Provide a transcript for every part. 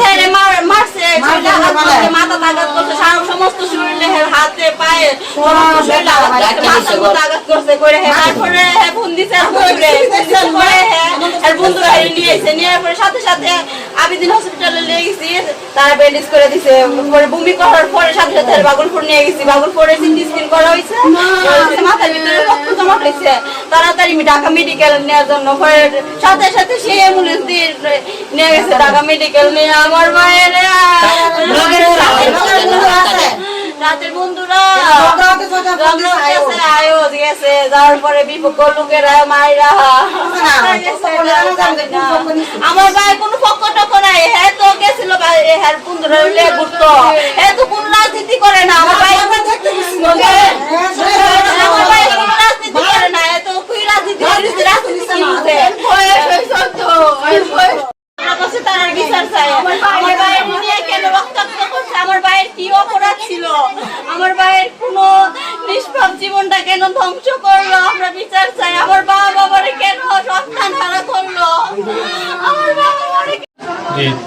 হেরে মারছে ছয়টা হাত করছে, মাথা আঘাত করছে সারা সমস্ত শরীরে হাতে পায়ে সমস্ত শরীরে আঘাত করছে আঘাত করে হে তারপরে হে ফোন দিছে হে বন্ধুরা হেরে নিয়ে এসে পরে সাথে সাথে আবিদিন হসপিটালে তারা ব্যান্ডেজ করে দিছে। পরে বমি করার পরে সাথে সাথে বাগলপুর নিয়ে গেছি। বাগলপুরে সিটি স্ক্যান করা হয়েছে মাথার ভিতরে রক্ত জমা হয়েছে তাড়াতাড়ি ঢাকা মেডিকেল নেওয়ার জন্য। পরে সাথে সাথে সে অ্যাম্বুলেন্স দিয়ে নিয়ে গেছে ঢাকা মেডিকেল নিয়ে। আমার মায়ের রাতের বন্ধুরা। গেছে যাওয়ার পরে বিপক্ষ লোকেরা মায়েরা আমার ভাই কোনো পক্ষ টক্ক নাই। হ্যাঁ তো গেছিল হ্যাঁ ঘুরতো। হ্যাঁ তো কোন রাজনীতি করে না। আমার ভাই আমার ভাই কোনো রাজনীতি করে না। কুই রাজনীতি করে রাজনীতি কি বুঝে আমার কাছে তার বিচার চাই। আমার ভাইয়ের নিয়ে কেন করছে? আমার ভাইয়ের কি অপরাধ ছিল? আমার ভাইয়ের কোনো নিষ্পাপ জীবনটা কেন ধ্বংস করল? আমরা বিচার চাই। আমার বাবা বাবারে কেন সন্তান হারা করল?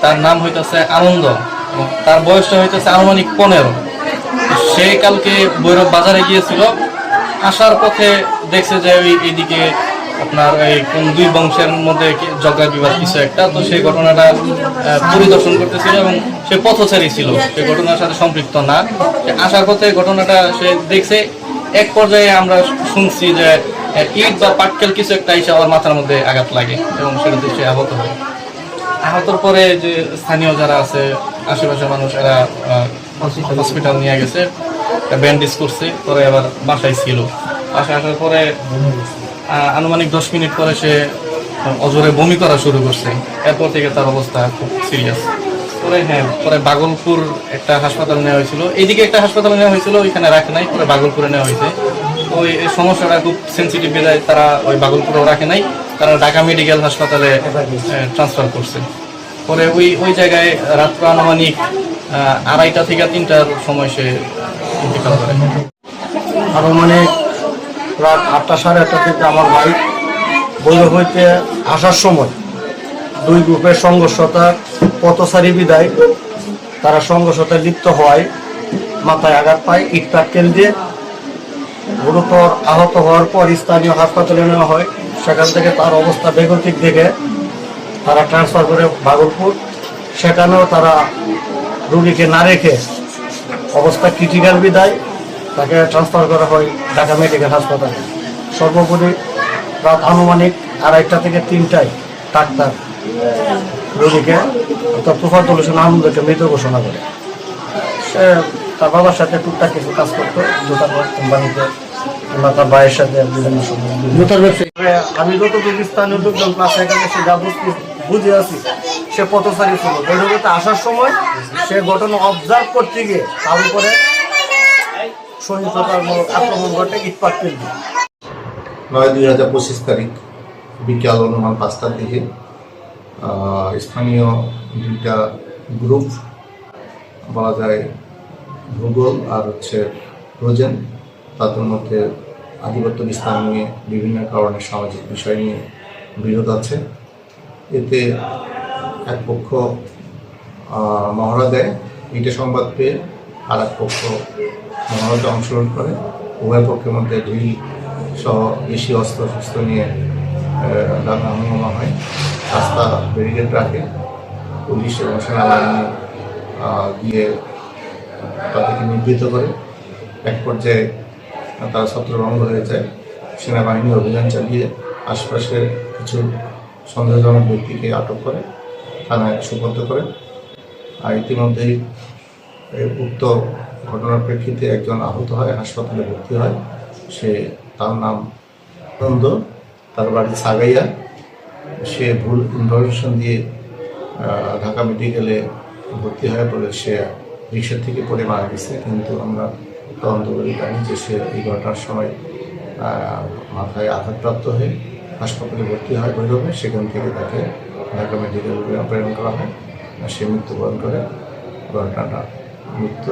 তার নাম হইতেছে আনন্দ তার বয়সটা হইতেছে আনুমানিক পনেরো। সে কালকে বৈরব বাজারে গিয়েছিল। আসার পথে দেখছে যে ওই এইদিকে আপনার এই কোন দুই বংশের মধ্যে জগা বিবাদ কিছু একটা, তো সেই ঘটনাটা পরিদর্শন করতেছিল এবং সে পথচারী ছিল। সে ঘটনার সাথে সম্পৃক্ত না। আসার পথে ঘটনাটা সে দেখছে। এক পর্যায়ে আমরা শুনছি যে ইট বা পাটকেল কিছু একটা এসে আমার মাথার মধ্যে আঘাত লাগে এবং সেটাতে সে আহত হয়। আহতর পরে যে স্থানীয় যারা আছে, আশেপাশের মানুষ, এরা হসপিটাল নিয়ে গেছে ব্যান্ডেজ করছে, পরে আবার বাসায় ছিল। বাসায় আসার পরে আনুমানিক দশ মিনিট পরে সে অজরে বমি করা শুরু করছে। এরপর থেকে তার অবস্থা খুব সিরিয়াস পরে হ্যাঁ পরে বাগলপুর একটা হাসপাতাল নেওয়া হয়েছিল। এইদিকে একটা হাসপাতাল নেওয়া হয়েছিল, ওইখানে রাখে নাই, পরে বাগলপুরে নেওয়া হয়েছে। ওই সমস্যাটা খুব সেন্সিটিভ বেলায় তারা ওই বাগলপুরেও রাখে নাই। তারা ঢাকা মেডিকেল হাসপাতালে ট্রান্সফার করছে। পরে ওই ওই জায়গায় রাত্র আনুমানিক আড়াইটা থেকে তিনটার সময় সে ইন্তেকাল করে আরও মানে রাত আটটা সাড়ে আটটা থেকে আমার ভাই বৈরব হইতে আসার সময় দুই গ্রুপের সংঘর্ষতা পথসারি বিদায়, তারা সংঘর্ষতায় লিপ্ত হওয়ায় মাথায় আঘাত পায়, ইট পাটকেল দিয়ে গুরুতর আহত হওয়ার পর স্থানীয় হাসপাতালে নেওয়া হয়। সেখান থেকে তার অবস্থা বেগতিক দেখে তারা ট্রান্সফার করে ভাগলপুর। সেখানেও তারা রুগীকে না রেখে অবস্থা ক্রিটিক্যাল বিদায়। তাকে ট্রান্সফার করা হয় ঢাকা মেডিকেল হাসপাতালে। সর্বোপরি রাত আনুমানিক আড়াইটা থেকে তিনটায় ডাক্তার রোগীকে অর্থাৎ তুফাতুল হোসেন আহমদকে মৃত ঘোষণা করে। সে তার বাবার সাথে টুকটাক কিছু কাজ করতো জুতার কোম্পানিতে কিংবা তার ভাইয়ের সাথে বিভিন্ন সময়। জুতার ব্যবসায়ী আমি যতটুকু স্থানীয় লোকজন প্লাস এখানে সে যা বুঝতে- বুঝে আছি সে পথচারী ছিল। বৈঠকে আসার সময় সে ঘটনা অবজার্ভ করতে গিয়ে তার উপরে সহিংসতামূলক আক্রমণ ঘটে দিয়ে নয় দুই হাজার পঁচিশ তারিখ, বিকাল অনুমান পাঁচটার দিকে স্থানীয় দুইটা গ্রুপ, বলা যায় ভূগোল আর হচ্ছে রোজেন তাদের মধ্যে আধিপত্য বিস্তার নিয়ে বিভিন্ন কারণে সামাজিক বিষয় নিয়ে বিরোধ আছে। এতে এক পক্ষ মহড়া দেয়। এটা সংবাদ পেয়ে আর এক পক্ষ মহড়াতে অংশগ্রহণ করে। উভয় পক্ষের মধ্যে ঢিল সহ বেশি অস্ত্র শস্ত্র নিয়ে দাঙ্গা হাঙ্গামা হয়। রাস্তা ব্যারিকেড রাখে। পুলিশ এবং সেনাবাহিনী গিয়ে তাদেরকে নিবৃত করে। এক পর্যায়ে তারা ছত্রভঙ্গ হয়ে যায়। সেনাবাহিনী অভিযান চালিয়ে আশপাশের কিছু সন্দেহজনক ব্যক্তিকে আটক করে, থানায় সুপর্দ করে। আর ইতিমধ্যেই উক্ত ঘটনার প্রেক্ষিতে একজন আহত হয়, হাসপাতালে ভর্তি হয়। সে তার নাম আনন্দ তার বাড়ি সাগাইয়া। সে ভুল ইনফরমেশন দিয়ে ঢাকা মেডিকেলে ভর্তি হয় বলে সে রিক্সা থেকে পড়ে মারা গেছে। কিন্তু আমরা তদন্ত করে জানি যে সে এই ঘটনার সময় মাথায় আঘাতপ্রাপ্ত হয়ে হাসপাতালে ভর্তি হয় ভৈরবে। সেখান থেকে তাকে ঢাকা মেডিকেল প্রেরণ করা হয়। সে মৃত্যুবরণ করে ঘটনাটা। মৃত্যু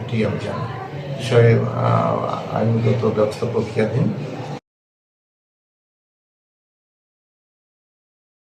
এটি আমি জানি। বিষয়ে আইনগত ব্যবস্থা প্রক্রিয়াধীন।